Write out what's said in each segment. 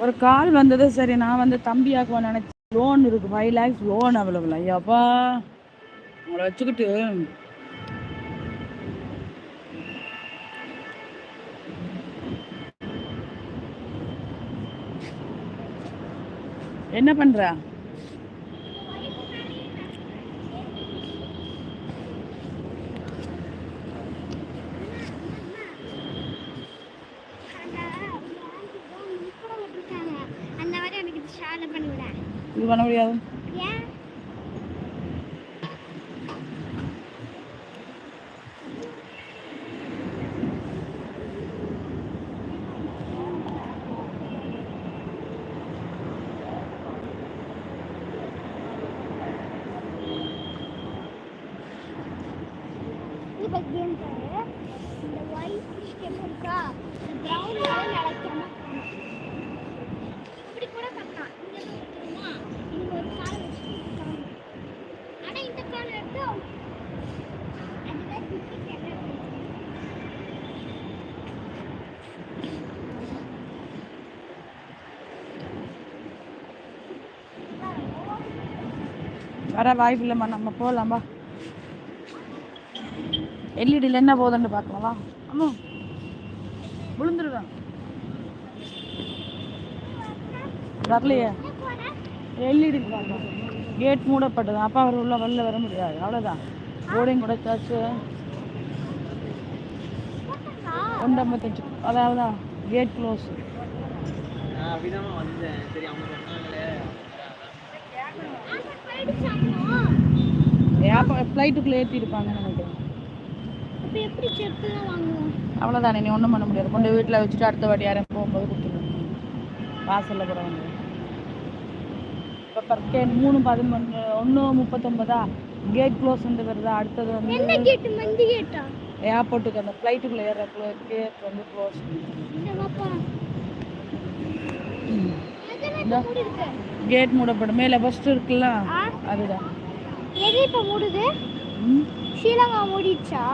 ஒரு கால் வந்தது சரி நான் வந்து தம்பியாக்குவேன் நினைச்சேன் லோன் இருக்கு ஃபைவ் லேக்ஸ் லோன் அவைலபிள் ஐயாப்பா. உங்களை வச்சுக்கிட்டு. என்ன பண்ணுற அந்த மாதிரி எனக்கு ஷேர் பண்ணி விட இது பண்ண முடியாது. இந்த ஒயிட் ஸ்டெப் இருக்கா? கிரவுண்ட்ல நடக்காம இப்படி கூட பண்ணலாம் இங்க இருந்து தெரியுமா இங்க ஒரு கால் வச்சு ஆனா இந்த கால் எடுத்து out. அதுதான் cricket கேட்டா வர வாய்ப்பு இல்லைம்மா. நம்ம போகலாம்பா எல்இடியில் என்ன போகுதுன்னு பார்க்கலாமா ஆமாம் விழுந்துருவேன். வரலையே. எல்இடி கேட் மூடப்பட்டது. அப்பா அவர் உள்ள வெளில வர முடியாது. அவ்வளோதான் போர்டிங் குடைச்சாச்சு. ஒன்று ஐம்பத்தஞ்சு. அதாவது கேட் க்ளோஸ். நான் வந்தேன். சரி அவங்க ஃப்ளைட்டுக்குள்ளே ஏற்றிருப்பாங்க நினைக்கிறேன் அப்ப எப்படி செப்பெல்லாம் வாங்குவோம்? அவ்வளோதானே நீ ஒன்றும் பண்ண முடியாது. கொண்டு வீட்டில் வச்சுட்டு அடுத்த வாட்டி யாரும் போகும்போது கொடுத்துருவோம். வாசலில் கூட இப்போ பர்க்கே மூணு பதினொன்று ஒன்று முப்பத்தொம்பதா கேட் க்ளோஸ் வந்து வருதா? அடுத்தது என்ன வந்து கேட்டு மந்தி கேட்டா ஏர்போர்ட்டுக்கு அந்த ஃப்ளைட்டுக்குள்ளே ஏற கேட் வந்து க்ளோஸ் கேட் மூடப்படும். மேலே ஃபஸ்ட்டு இருக்குல்ல? அதுதான். எது இப்ப மூடுது? ஸ்ரீலங்கா மூடிடுச்சா?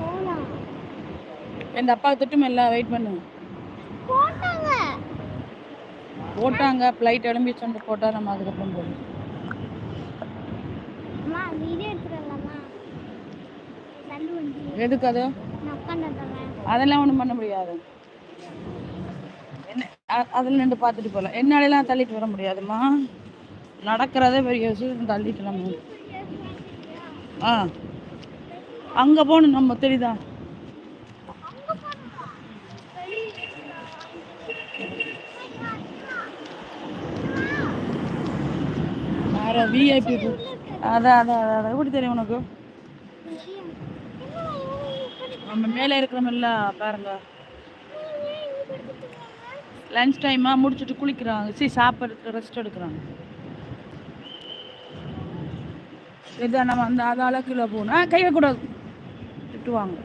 போலாம். எந்த அப்பா திட்டும் எல்லாம் வெயிட் பண்ணு. போட்டாங்க. போட்டாங்க ஃப்ளைட் எழும்பி சொண்டு போட்டால் நம்ம அதுக்கப்புறம் போகணும் அம்மா வீடியோ எடுத்துடலாமா தள்ளு வண்டி எதுக்கு அது? அதெல்லாம் ஒன்றும் பண்ண முடியாது. என்ன அதில் நின்று பார்த்துட்டு போகலாம் என்னாலலாம் தள்ளிட்டு வர முடியாதும்மா. நடக்கிறதே பெரிய விஷயம் தள்ளிட்டு நம்ம ஆ. அங்கே போகணும் நம்ம தெரியுதா? வேற விஐபி அதான் அதான் அதான் எப்படி தெரியும் உனக்கு? நம்ம மேலே இருக்கிறோமில்ல பாருங்க. லஞ்ச் டைமாக முடிச்சுட்டு குளிக்கிறாங்க. சரி சாப்பிட்றதுக்கு ரெஸ்ட் எடுக்கிறாங்க. இதை நம்ம அந்த அதால கீழே போகணும் கையை கை வைக்கக்கூடாது. திட்டுவாங்க.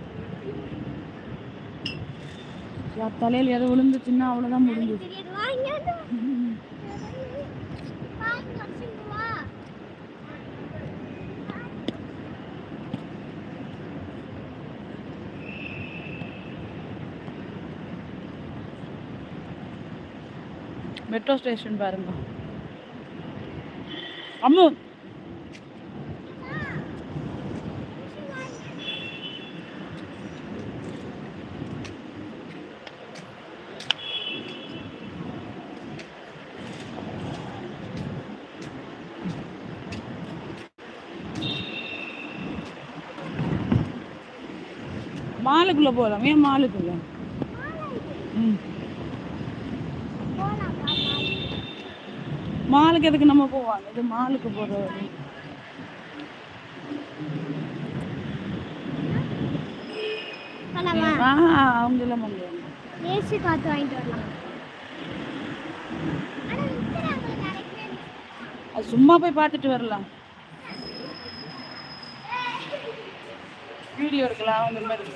தலையில் எதை விழுந்துச்சுன்னா அவ்வளோதான் முடிஞ்சது தெரியாது வாங்க வாங்க வா மெட்ரோ ஸ்டேஷன் பாருங்க. அம்மு! மாலுக்குள்ள போகலாம் ஏன் மாலுக்குள்ள? ம். மாலுக்கு எதுக்கு நம்ம போவாங்க இது மாலுக்கு போகிற வழி. போலாமா? ஆ அவங்க எல்லாம் பண்ணுவாங்க ஏசி காத்து வாங்கிட்டு வரலாம். ஆனா விக்கிறாங்க நிறைய பேர் அது சும்மா போய் பார்த்துட்டு வரலாம். வீடியோ எடுக்கலாம் அந்த மாதிரி